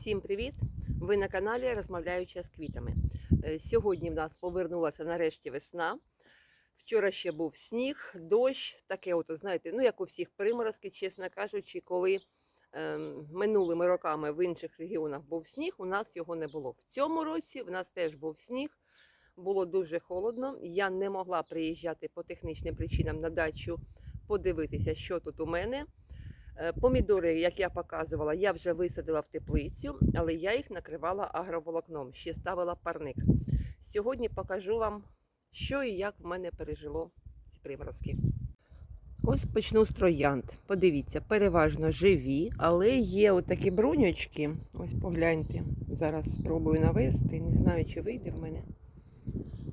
Всім привіт! Ви на каналі Розмовляюча з квітами. Е, Сьогодні в нас повернулася нарешті весна. Вчора ще був сніг, дощ, таке, от, знаєте, ну як у всіх приморозки, чесно кажучи, коли ем, минулими роками в інших регіонах був сніг, у нас його не було. В цьому році в нас теж був сніг, було дуже холодно. Я не могла приїжджати по технічним причинам на дачу подивитися, що тут у мене. Е, Помідори, як я показувала, я вже висадила в теплицю, але я їх накривала агроволокном, ще ставила парник. Сьогодні покажу вам, що і як в мене пережило ці приморозки. Ось почну з троянд. Подивіться, переважно живі, але є отакі бруньочки. Ось погляньте. Зараз спробую навести. Не знаю, чи вийде в мене.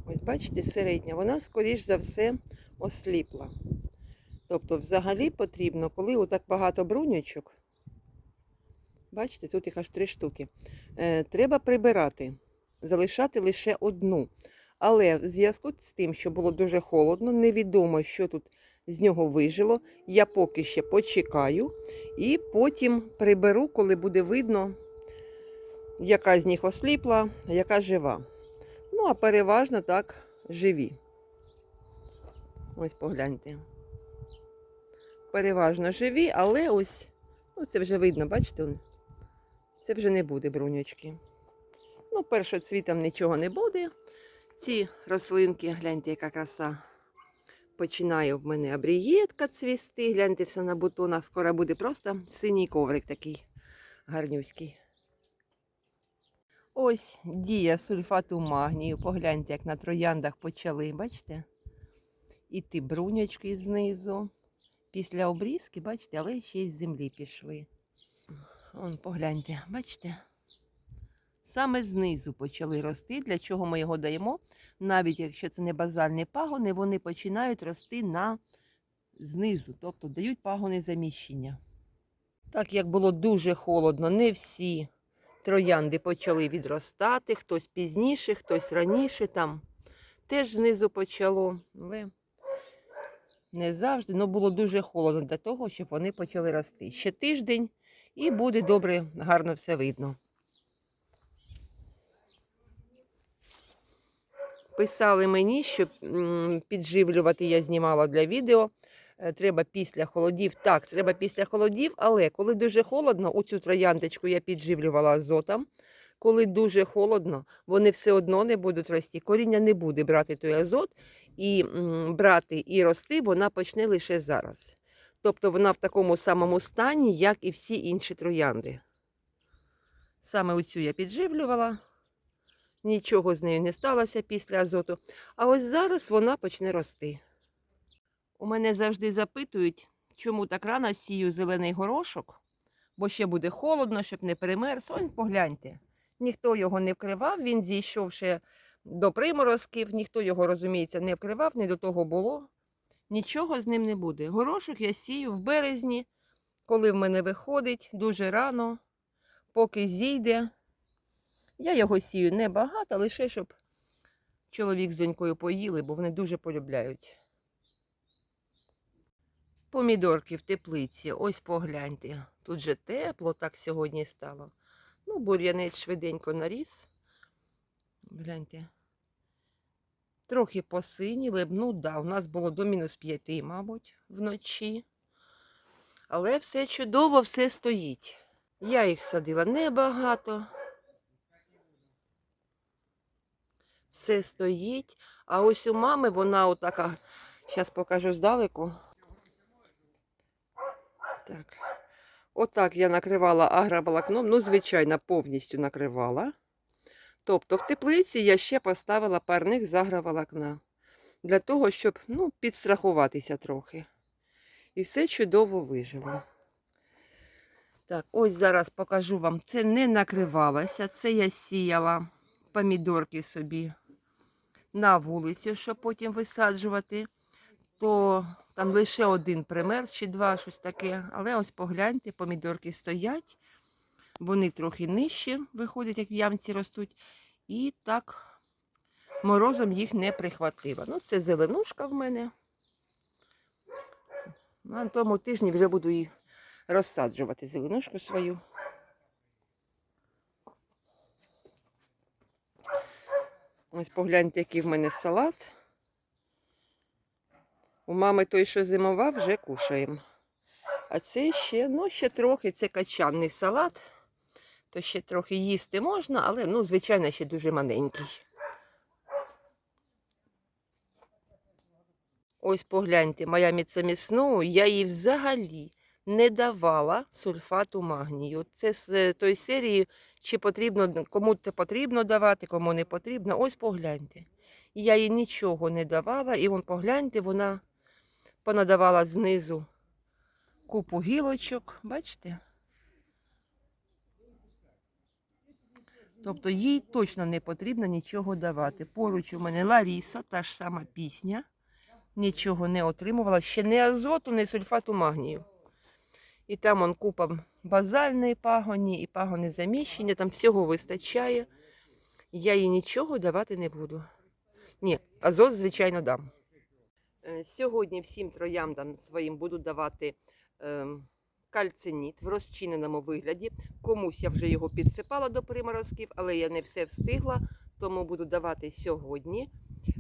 Ось бачите, середня. Вона, скоріш за все, осліпла. Тобто, взагалі потрібно, коли отак багато бруньочок, бачите, тут їх аж три штуки, е, треба прибирати, залишати лише одну. Але в зв'язку з тим, що було дуже холодно, невідомо, що тут з нього вижило, я поки ще почекаю і потім приберу, коли буде видно, яка з них осліпла, яка жива. Ну, а переважно так живі. Ось погляньте переважно живі, але ось, ну це вже видно, бачите, це вже не буде бруньочки. Ну, першоцвітом нічого не буде. Ці рослинки, гляньте, яка краса. Починає в мене абрієтка цвісти. Гляньте, все на бутонах. Скоро буде просто синій коврик такий гарнюський. Ось дія сульфату магнію. Погляньте, як на трояндах почали, бачите? Іти бруньочки знизу після обрізки, бачите, але ще й з землі пішли. Вон, погляньте, бачите? Саме знизу почали рости, для чого ми його даємо. Навіть якщо це не базальні пагони, вони починають рости на знизу, тобто дають пагони заміщення. Так як було дуже холодно, не всі троянди почали відростати, хтось пізніше, хтось раніше там теж знизу почало. Але не завжди, але було дуже холодно для того, щоб вони почали рости. Ще тиждень і буде добре, гарно все видно. Писали мені, що підживлювати я знімала для відео. е, Треба після холодів. Так, треба після холодів, але коли дуже холодно, оцю трояндочку я підживлювала азотом. Коли дуже холодно, вони все одно не будуть рости. Коріння не буде брати той азот і брати і рости, вона почне лише зараз. Тобто вона в такому самому стані, як і всі інші троянди. Саме оцю я підживлювала, нічого з нею не сталося після азоту. А ось зараз вона почне рости. У мене завжди запитують, чому так рано сію зелений горошок, бо ще буде холодно, щоб не перемерз. Ось погляньте. Ніхто його не вкривав, він зійшов ще до приморозків, ніхто його, розуміється, не вкривав, не до того було. Нічого з ним не буде. Горошок я сію в березні, коли в мене виходить, дуже рано, поки зійде. Я його сію небагато, лише щоб чоловік з донькою поїли, бо вони дуже полюбляють. Помідорки в теплиці, ось погляньте. Тут же тепло так сьогодні стало. Ну, бур'янець швиденько наріс. Гляньте. Трохи посиніли, ну да, у нас було до мінус п'яти, мабуть, вночі. Але все чудово, все стоїть. Я їх садила небагато. Все стоїть. А ось у мами вона отака, зараз покажу здалеку. Так. Отак я накривала агроволокном, ну, звичайно, повністю накривала. Тобто в теплиці я ще поставила парник з агроволокна. Для того, щоб ну, підстрахуватися трохи. І все чудово вижило. Так, ось зараз покажу вам. Це не накривалося, це я сіяла помідорки собі на вулицю, щоб потім висаджувати. То там лише один пример чи два, щось таке. Але ось погляньте, помідорки стоять. Вони трохи нижче виходять, як в ямці ростуть. І так морозом їх не прихватило. Ну, Це зеленушка в мене. На тому тижні вже буду її розсаджувати зеленушку свою. Ось погляньте, який в мене салат. У мами той, що зимова, вже кушаємо. А це ще, ну, ще трохи це качанний салат. То ще трохи їсти можна, але, ну, звичайно, ще дуже маленький. Ось погляньте, моя міцемісну, я їй взагалі не давала сульфату магнію. Це з е, тої серії, чи потрібно, кому це потрібно давати, кому не потрібно. Ось погляньте. Я їй нічого не давала, і вон погляньте, вона понадавала знизу купу гілочок. Бачите? Тобто їй точно не потрібно нічого давати. Поруч у мене Ларіса, та ж сама пісня. Нічого не отримувала. Ще не азоту, не сульфату магнію. І там он купа базальної пагоні і пагони заміщення, там всього вистачає. Я їй нічого давати не буду. Ні, азот, звичайно, дам. Е, Сьогодні всім трояндам своїм буду давати ем, кальциніт в розчиненому вигляді. Комусь я вже його підсипала до приморозків, але я не все встигла, тому буду давати сьогодні.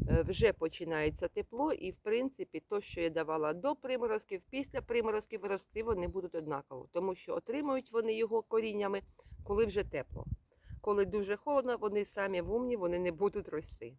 Е, Вже починається тепло, і в принципі, то, що я давала до приморозків, після приморозків рости вони будуть однаково, тому що отримують вони його коріннями, коли вже тепло. Коли дуже холодно, вони самі в умні, вони не будуть рости.